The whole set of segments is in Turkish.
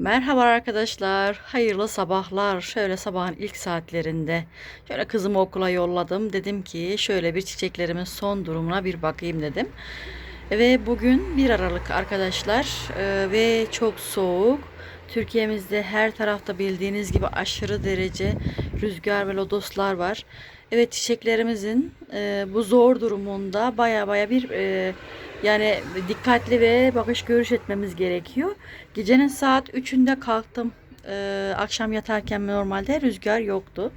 Merhaba arkadaşlar. Hayırlı sabahlar. Şöyle sabahın ilk saatlerinde şöyle kızımı okula yolladım. Dedim ki şöyle bir çiçeklerimin son durumuna bir bakayım dedim. Ve bugün 1 Aralık arkadaşlar Ee, ve çok soğuk. Türkiye'mizde her tarafta bildiğiniz gibi aşırı derece rüzgar ve lodoslar var. Evet çiçeklerimizin e, bu zor durumunda baya baya bir e, yani dikkatli ve bakış görüş etmemiz gerekiyor. Gecenin saat 3'ünde kalktım. E, akşam yatarken normalde rüzgar yoktu.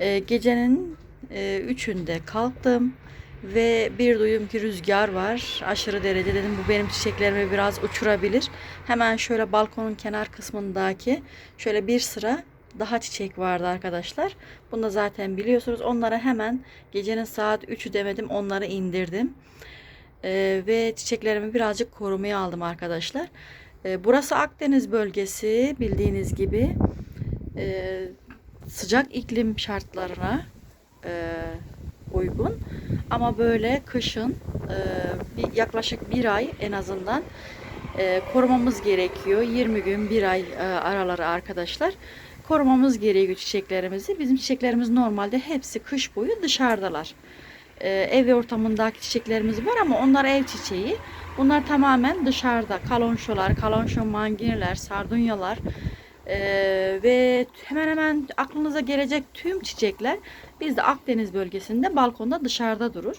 E, gecenin e, 3'ünde kalktım ve bir duyum ki rüzgar var. Aşırı derece dedim bu benim çiçeklerimi biraz uçurabilir. Hemen şöyle balkonun kenar kısmındaki şöyle bir sıra daha çiçek vardı arkadaşlar. Bunu da zaten biliyorsunuz. Onlara hemen gecenin saat 3'ü demedim onları indirdim. Ee, ve çiçeklerimi birazcık korumaya aldım arkadaşlar. Ee, burası Akdeniz bölgesi bildiğiniz gibi Ee, sıcak iklim şartlarına e, uygun. Ama böyle kışın e, bir, yaklaşık bir ay en azından e, korumamız gerekiyor. 20 gün bir ay e, araları arkadaşlar korumamız gerekiyor çiçeklerimizi. Bizim çiçeklerimiz normalde hepsi kış boyu dışarıdalar. Ee, ev ortamındaki çiçeklerimiz var ama onlar ev çiçeği. Bunlar tamamen dışarıda. Kalonşolar, kalonşo manginiler, sardunyalar ee, ve hemen hemen aklınıza gelecek tüm çiçekler bizde Akdeniz bölgesinde balkonda dışarıda durur.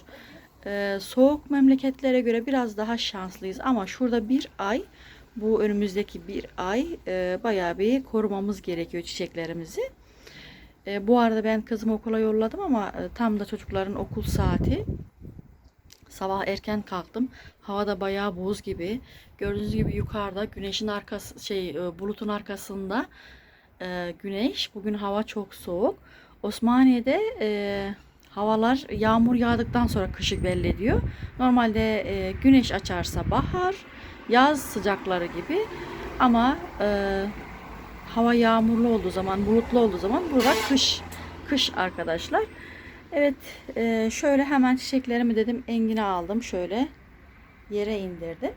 Ee, soğuk memleketlere göre biraz daha şanslıyız ama şurada bir ay bu önümüzdeki bir ay e, bayağı bir korumamız gerekiyor çiçeklerimizi. E, bu arada ben kızımı okula yolladım ama e, tam da çocukların okul saati. Sabah erken kalktım. Hava da bayağı buz gibi. Gördüğünüz gibi yukarıda güneşin arkası şey e, bulutun arkasında e, güneş. Bugün hava çok soğuk. Osmaniye'de e, havalar yağmur yağdıktan sonra kışı belli ediyor. Normalde e, güneş açarsa bahar, yaz sıcakları gibi ama e, hava yağmurlu olduğu zaman, bulutlu olduğu zaman burada kış. Kış arkadaşlar. Evet, e, şöyle hemen çiçeklerimi dedim engine aldım. Şöyle yere indirdim.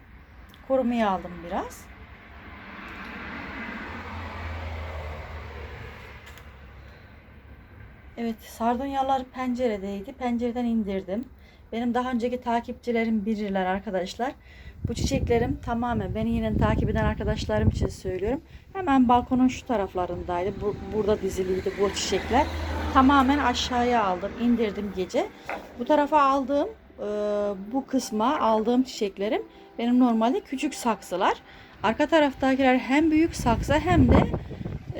Korumaya aldım biraz. Evet, sardunyalar penceredeydi. Pencereden indirdim. Benim daha önceki takipçilerim bilirler arkadaşlar. Bu çiçeklerim tamamen beni yine takip eden arkadaşlarım için söylüyorum. Hemen balkonun şu taraflarındaydı. Bu, burada diziliydi bu çiçekler. Tamamen aşağıya aldım, indirdim gece. Bu tarafa aldığım, e, bu kısma aldığım çiçeklerim benim normalde küçük saksılar. Arka taraftakiler hem büyük saksı hem de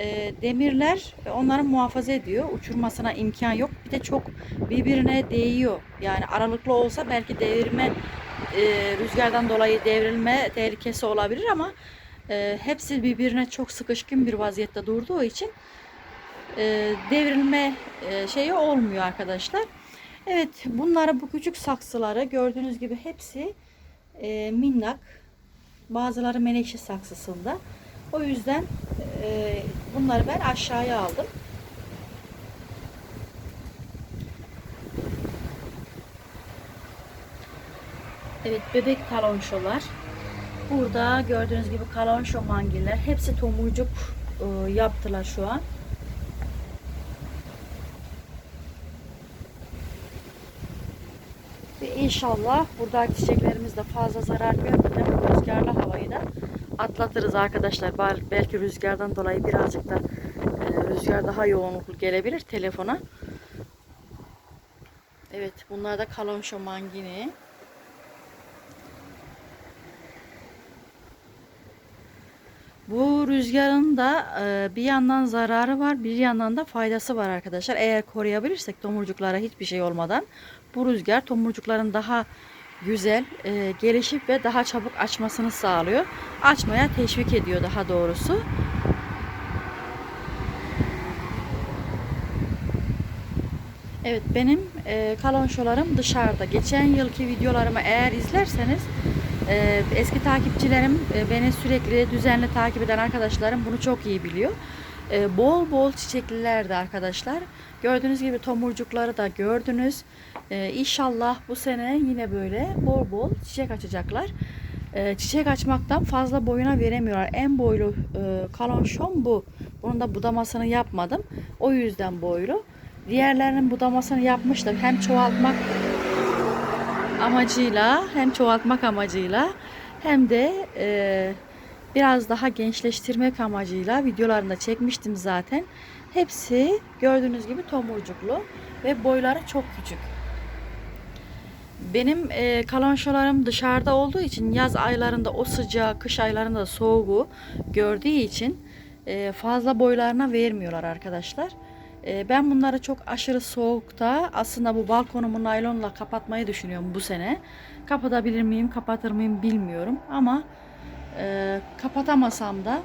e, demirler onları muhafaza ediyor. Uçurmasına imkan yok. Bir de çok birbirine değiyor. Yani aralıklı olsa belki devirme e, rüzgardan dolayı devrilme tehlikesi olabilir ama e, hepsi birbirine çok sıkışkın bir vaziyette durduğu için e, devrilme e, şeyi olmuyor arkadaşlar. Evet bunları bu küçük saksıları gördüğünüz gibi hepsi e, minnak. Bazıları menekşe saksısında. O yüzden e, bunları ben aşağıya aldım. Evet bebek kalonşolar. Burada gördüğünüz gibi kalonşo mangiller. Hepsi tomurcuk e, yaptılar şu an. Ve inşallah buradaki çiçeklerimiz de fazla zarar görmeden bu rüzgarlı havayı da atlatırız arkadaşlar. Bel- Belki rüzgardan dolayı birazcık da e, rüzgar daha yoğunluklu gelebilir telefona. Evet bunlar da kalonşo mangini. Bu rüzgarın da e, bir yandan zararı var, bir yandan da faydası var arkadaşlar. Eğer koruyabilirsek tomurcuklara hiçbir şey olmadan bu rüzgar tomurcukların daha güzel e, gelişip ve daha çabuk açmasını sağlıyor. Açmaya teşvik ediyor daha doğrusu. Evet benim e, kalonşolarım dışarıda. Geçen yılki videolarımı eğer izlerseniz e, eski takipçilerim e, beni sürekli düzenli takip eden arkadaşlarım bunu çok iyi biliyor. E, bol bol çiçeklilerdi arkadaşlar. Gördüğünüz gibi tomurcukları da gördünüz. E, inşallah bu sene yine böyle bol bol çiçek açacaklar. e, çiçek açmaktan fazla boyuna veremiyorlar. En boylu e, kalonşon bu. Bunun da budamasını yapmadım. O yüzden boylu. Diğerlerinin budamasını yapmıştım. Hem çoğaltmak amacıyla hem çoğaltmak amacıyla hem de e, biraz daha gençleştirmek amacıyla videolarında çekmiştim zaten. Hepsi gördüğünüz gibi tomurcuklu ve boyları çok küçük. Benim e, kalonşolarım dışarıda olduğu için yaz aylarında o sıcağı, kış aylarında soğuğu gördüğü için e, fazla boylarına vermiyorlar arkadaşlar. E, ben bunları çok aşırı soğukta aslında bu balkonumu naylonla kapatmayı düşünüyorum bu sene. Kapatabilir miyim, kapatır mıyım bilmiyorum ama e, kapatamasam da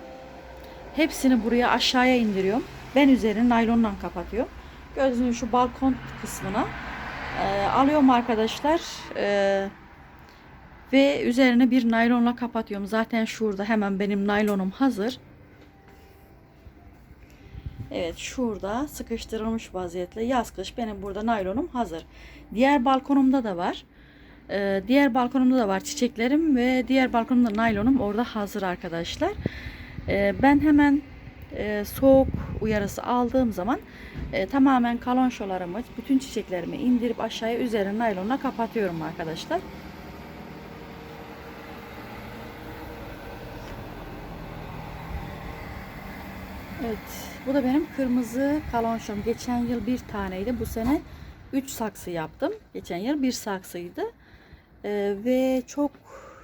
hepsini buraya aşağıya indiriyorum. Ben üzerini naylonla kapatıyorum. Gibi şu balkon kısmına e, alıyorum arkadaşlar. E, ve üzerine bir naylonla kapatıyorum. Zaten şurada hemen benim naylonum hazır. Evet şurada sıkıştırılmış vaziyette yaz kış benim burada naylonum hazır. Diğer balkonumda da var. Ee, diğer balkonumda da var çiçeklerim ve diğer balkonumda naylonum orada hazır arkadaşlar. Ee, ben hemen e, soğuk uyarısı aldığım zaman e, tamamen kalonşolarımı, bütün çiçeklerimi indirip aşağıya üzerine naylonla kapatıyorum arkadaşlar. Evet, bu da benim kırmızı kalonşom. Geçen yıl bir taneydi. Bu sene 3 saksı yaptım. Geçen yıl bir saksıydı. Ee, ve çok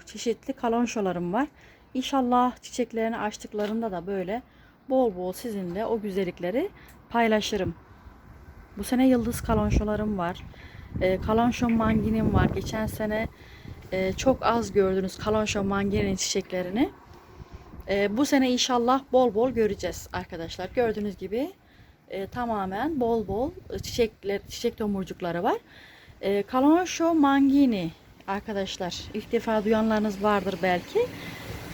çeşitli kalonşolarım var. İnşallah çiçeklerini açtıklarında da böyle bol bol sizinle o güzellikleri paylaşırım. Bu sene yıldız kalonşolarım var. Ee, kalonşon manginim var. Geçen sene e, çok az gördünüz kalonşon manginin çiçeklerini. Ee, bu sene inşallah bol bol göreceğiz arkadaşlar. Gördüğünüz gibi e, tamamen bol bol çiçekler, çiçek tomurcukları var. E, Kalonşo mangini arkadaşlar ilk defa duyanlarınız vardır belki.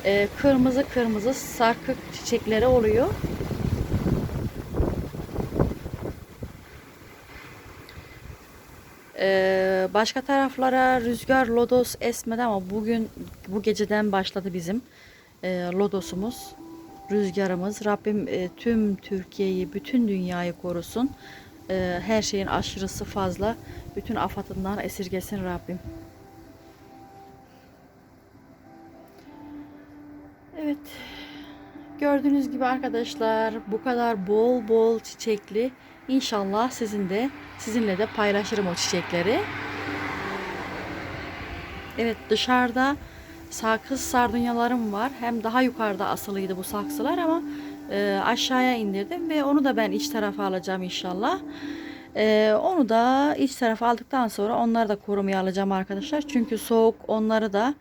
E, kırmızı kırmızı sarkık çiçekleri oluyor. E, başka taraflara rüzgar lodos esmedi ama bugün bu geceden başladı bizim e, lodosumuz, rüzgarımız. Rabbim e, tüm Türkiye'yi, bütün dünyayı korusun. E, her şeyin aşırısı fazla. Bütün afatından esirgesin Rabbim. Gördüğünüz gibi arkadaşlar bu kadar bol bol çiçekli. İnşallah sizin de sizinle de paylaşırım o çiçekleri. Evet dışarıda sakız sardunyalarım var. Hem daha yukarıda asılıydı bu saksılar ama e, aşağıya indirdim ve onu da ben iç tarafa alacağım inşallah. E, onu da iç tarafa aldıktan sonra onları da korumaya alacağım arkadaşlar. Çünkü soğuk onları da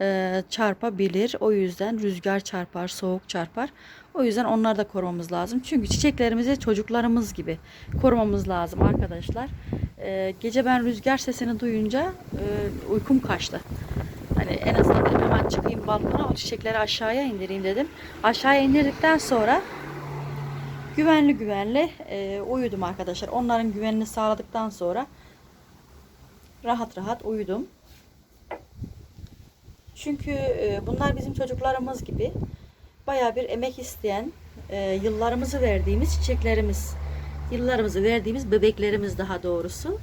e, çarpabilir. O yüzden rüzgar çarpar, soğuk çarpar. O yüzden onları da korumamız lazım. Çünkü çiçeklerimizi çocuklarımız gibi korumamız lazım arkadaşlar. E, gece ben rüzgar sesini duyunca e, uykum kaçtı. Hani en azından hemen çıkayım balkona o çiçekleri aşağıya indireyim dedim. Aşağıya indirdikten sonra güvenli güvenli e, uyudum arkadaşlar. Onların güvenini sağladıktan sonra rahat rahat uyudum. Çünkü e, bunlar bizim çocuklarımız gibi baya bir emek isteyen, e, yıllarımızı verdiğimiz çiçeklerimiz, yıllarımızı verdiğimiz bebeklerimiz daha doğrusu.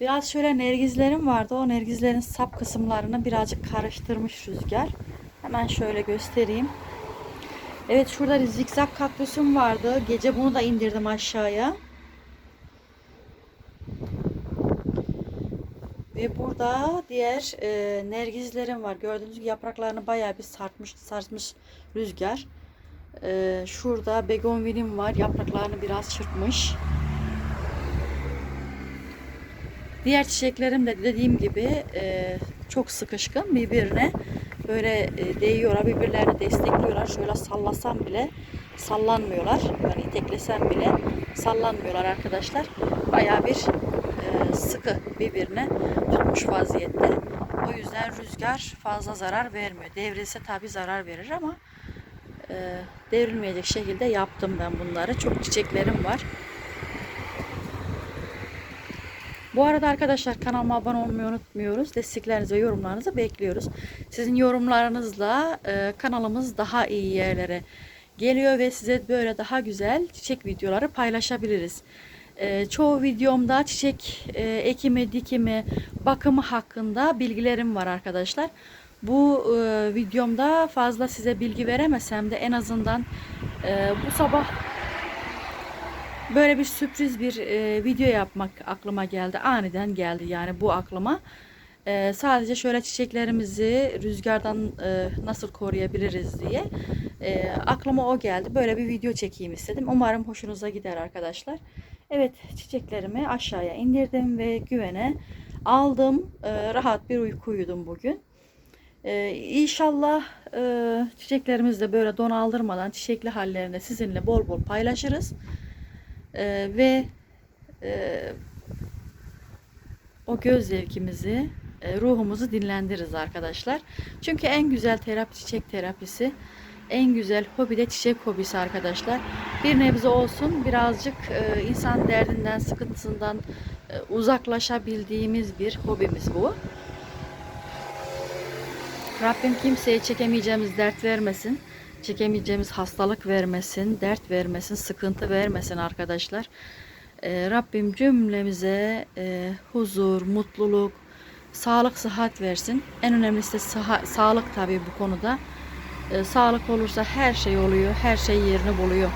Biraz şöyle nergizlerim vardı. O nergizlerin sap kısımlarını birazcık karıştırmış rüzgar. Hemen şöyle göstereyim. Evet şurada zikzak kaktüsüm vardı. Gece bunu da indirdim aşağıya. Ve burada diğer e, nergizlerim var. Gördüğünüz gibi yapraklarını bayağı bir sartmış, sarmış rüzgar. E, şurada begonvilim var. Yapraklarını biraz çırpmış. Diğer çiçeklerim de dediğim gibi e, çok sıkışkın birbirine böyle e, değiyorlar, birbirlerini destekliyorlar. Şöyle sallasam bile sallanmıyorlar. Yani iteklesem bile sallanmıyorlar arkadaşlar. Baya bir e, sıkı birbirine tutmuş vaziyette. O yüzden rüzgar fazla zarar vermiyor. Devrilse tabi zarar verir ama e, devrilmeyecek şekilde yaptım ben bunları. Çok çiçeklerim var. Bu arada arkadaşlar kanalıma abone olmayı unutmuyoruz. Desteklerinizi ve yorumlarınızı bekliyoruz. Sizin yorumlarınızla e, kanalımız daha iyi yerlere geliyor ve size böyle daha güzel çiçek videoları paylaşabiliriz. E, çoğu videomda çiçek e, ekimi, dikimi, bakımı hakkında bilgilerim var arkadaşlar. Bu e, videomda fazla size bilgi veremesem de en azından e, bu sabah böyle bir sürpriz bir e, video yapmak aklıma geldi. Aniden geldi yani bu aklıma. E, sadece şöyle çiçeklerimizi rüzgardan e, nasıl koruyabiliriz diye e, aklıma o geldi. Böyle bir video çekeyim istedim. Umarım hoşunuza gider arkadaşlar. Evet çiçeklerimi aşağıya indirdim ve güvene aldım. E, rahat bir uyku uyudum bugün. Ee, inşallah e, çiçeklerimizi de böyle don aldırmadan çiçekli hallerinde sizinle bol bol paylaşırız. Ee, ve e, o göz zevkimizi, e, ruhumuzu dinlendiririz arkadaşlar. Çünkü en güzel terapi çiçek terapisi. En güzel hobi de çiçek hobisi arkadaşlar. Bir nebze olsun birazcık e, insan derdinden, sıkıntısından e, uzaklaşabildiğimiz bir hobimiz bu. Rabbim kimseye çekemeyeceğimiz dert vermesin. Çekemeyeceğimiz hastalık vermesin, dert vermesin, sıkıntı vermesin arkadaşlar. Ee, Rabbim cümlemize e, huzur, mutluluk, sağlık, sıhhat versin. En önemlisi de sıha- sağlık tabii bu konuda. Ee, sağlık olursa her şey oluyor, her şey yerini buluyor.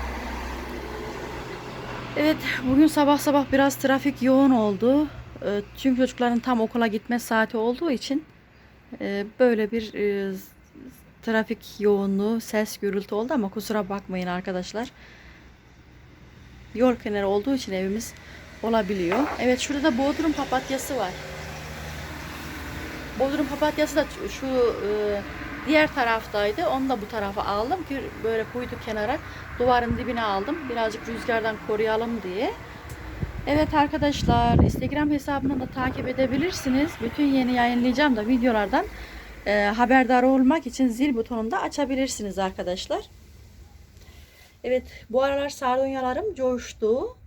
Evet, bugün sabah sabah biraz trafik yoğun oldu. Ee, çünkü çocukların tam okula gitme saati olduğu için ee, böyle bir e, trafik yoğunluğu, ses gürültü oldu ama kusura bakmayın arkadaşlar. Yol kenarı olduğu için evimiz olabiliyor. Evet şurada da Bodrum papatyası var. Bodrum papatyası da şu e, diğer taraftaydı. Onu da bu tarafa aldım ki böyle koydu kenara. Duvarın dibine aldım. Birazcık rüzgardan koruyalım diye. Evet arkadaşlar Instagram hesabını da takip edebilirsiniz. Bütün yeni yayınlayacağım da videolardan e, haberdar olmak için zil butonunu da açabilirsiniz arkadaşlar. Evet bu aralar sardunyalarım coştu.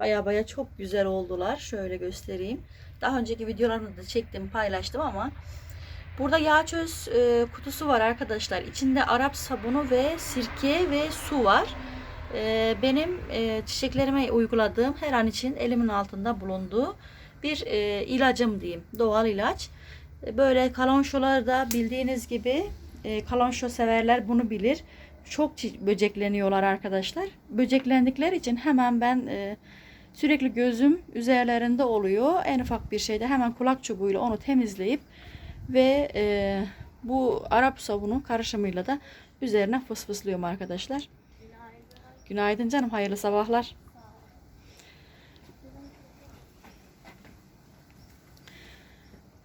Baya baya çok güzel oldular. Şöyle göstereyim. Daha önceki videolarını da çektim paylaştım ama burada yağ çöz e, kutusu var arkadaşlar. İçinde Arap sabunu ve sirke ve su var. Ee, benim e, çiçeklerime uyguladığım her an için elimin altında bulunduğu bir e, ilacım diyeyim. Doğal ilaç. Böyle kalonşolar da bildiğiniz gibi e, kalonşo severler bunu bilir. Çok böcekleniyorlar arkadaşlar. Böceklendikleri için hemen ben e, sürekli gözüm üzerlerinde oluyor. En ufak bir şeyde hemen kulak çubuğuyla onu temizleyip ve e, bu Arap sabunu karışımıyla da üzerine fısfıslıyorum arkadaşlar. Günaydın canım, hayırlı sabahlar.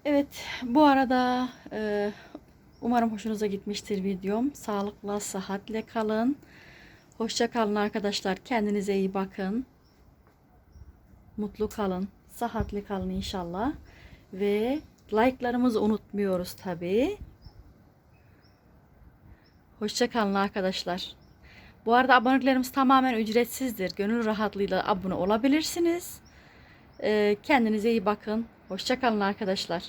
Evet, bu arada e, umarım hoşunuza gitmiştir videom. Sağlıkla, sıhhatle kalın. Hoşça kalın arkadaşlar. Kendinize iyi bakın. Mutlu kalın. Sıhhatli kalın inşallah. Ve like'larımızı unutmuyoruz tabii. Hoşça kalın arkadaşlar. Bu arada aboneliklerimiz tamamen ücretsizdir. Gönül rahatlığıyla abone olabilirsiniz. Ee, kendinize iyi bakın. Hoşça kalın arkadaşlar.